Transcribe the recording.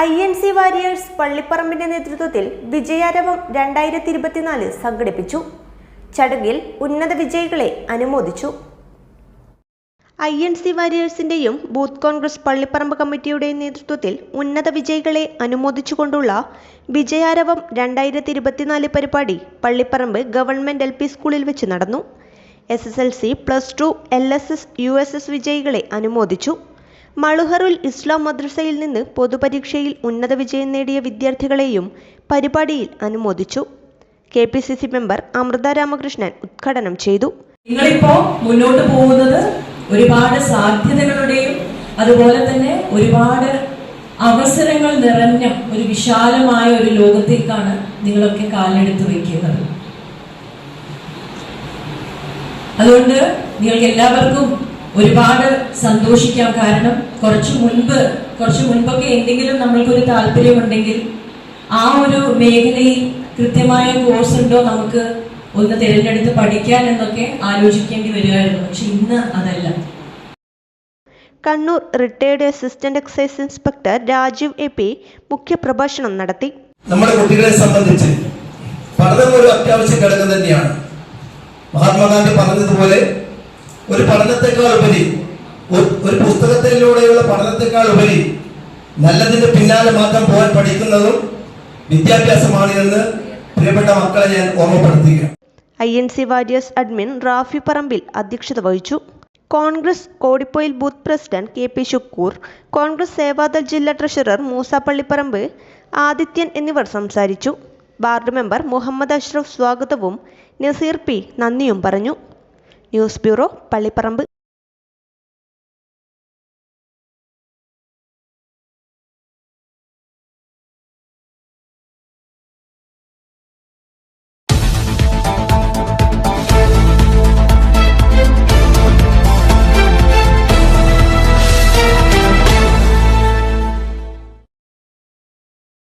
I N C warriors പള്ളിപ്പറമ്പിന്റെ നേതൃത്വത്തിൽ വിജയാരവം രണ്ടായിരത്തി ഇരുപത്തിനാല് സംഘടിപ്പിച്ചു. ചടങ്ങിൽ ഉന്നത വിജയികളെ അനുമോദിച്ചു. ഐ എൻ സി വാരിയേഴ്സിന്റെയും ബൂത്ത് കോൺഗ്രസ് പള്ളിപ്പറമ്പ് കമ്മിറ്റിയുടെയും നേതൃത്വത്തിൽ ഉന്നത വിജയികളെ അനുമോദിച്ചുകൊണ്ടുള്ള വിജയാരവം രണ്ടായിരത്തി ഇരുപത്തിനാല് പരിപാടി പള്ളിപ്പറമ്പ് ഗവൺമെന്റ് എൽ പി സ്കൂളിൽ വെച്ച് നടന്നു. S S L C plus two L S S U S S വിജയികളെ അനുമോദിച്ചു. മളുഹറുൽ ഇസ്ലാം മദ്രസയിൽ നിന്ന് പൊതുപരീക്ഷയിൽ ഉന്നത വിജയം നേടിയ വിദ്യാർത്ഥികളെയും പരിപാടിയിൽ അനുമോദിച്ചു. K P C C member Amrutha Ramakrishnan ഉദ്ഘാടനം ചെയ്തു. നിങ്ങളിപ്പോ മുന്നോട്ട് പോകുന്നത് ഒരുപാട് സാധ്യതകളുടെയും അതുപോലെ തന്നെ ഒരുപാട് അവസരങ്ങൾ നിറഞ്ഞ ഒരു വിശാലമായ ഒരു ലോകത്തേക്കാണ് നിങ്ങളൊക്കെ കാലെടുത്ത് വയ്ക്കുന്നത് അതുകൊണ്ട് നിങ്ങൾക്ക് എല്ലാവർക്കും ഒരുപാട് സന്തോഷിക്കാം. കാരണം കുറച്ചു മുൻപ് കുറച്ചു മുൻപൊക്കെ എന്തെങ്കിലും നമ്മൾക്കൊരു താല്പര്യമുണ്ടെങ്കിൽ ആ ഒരു മേഖലയിൽ കൃത്യമായ കോഴ്സ് ഉണ്ടോ നമുക്ക് ഒന്ന് തിരഞ്ഞെടുത്ത് പഠിക്കാൻ എന്നൊക്കെ ആലോചിക്കേണ്ടി വരികയായിരുന്നു. പക്ഷെ ഇന്ന് അതല്ല. Kannur retired assistant excise inspector Rajeev A P മുഖ്യപ്രഭാഷണം നടത്തി. നമ്മുടെ കുട്ടികളെ സംബന്ധിച്ച് പഠനം ഒരു അത്യാവശ്യ ഘടകം തന്നെയാണ്. മഹാത്മാഗാന്ധി പറഞ്ഞതുപോലെ ഒരു പഠനത്തെക്കാൾ ഉപരി ഒരു- പുസ്തകത്തിലൂടെയുള്ള പഠനത്തെക്കാൾ ഉപരി നല്ലതിന്റെ പിന്നാലെ മാത്രം പോകാൻ പഠിക്കുന്നതും വിദ്യാഭ്യാസമാണ് എന്ന് പ്രിയപ്പെട്ട മക്കളെ ഞാൻ ഓർമ്മപ്പെടുത്തിക്കാം I N C warriors admin Rafi Parambil അധ്യക്ഷത വഹിച്ചു. Congress Kodippoyil booth president K P Shukkur Congress Sevadal ജില്ലാ ട്രഷറർ മൂസാപ്പള്ളിപ്പറമ്പ് ആദിത്യൻ എന്നിവർ സംസാരിച്ചു. വാർഡ് മെമ്പർ മുഹമ്മദ് അഷ്റഫ് സ്വാഗതവും നസീർ പി നന്ദിയും പറഞ്ഞു. News bureau Pallipparamba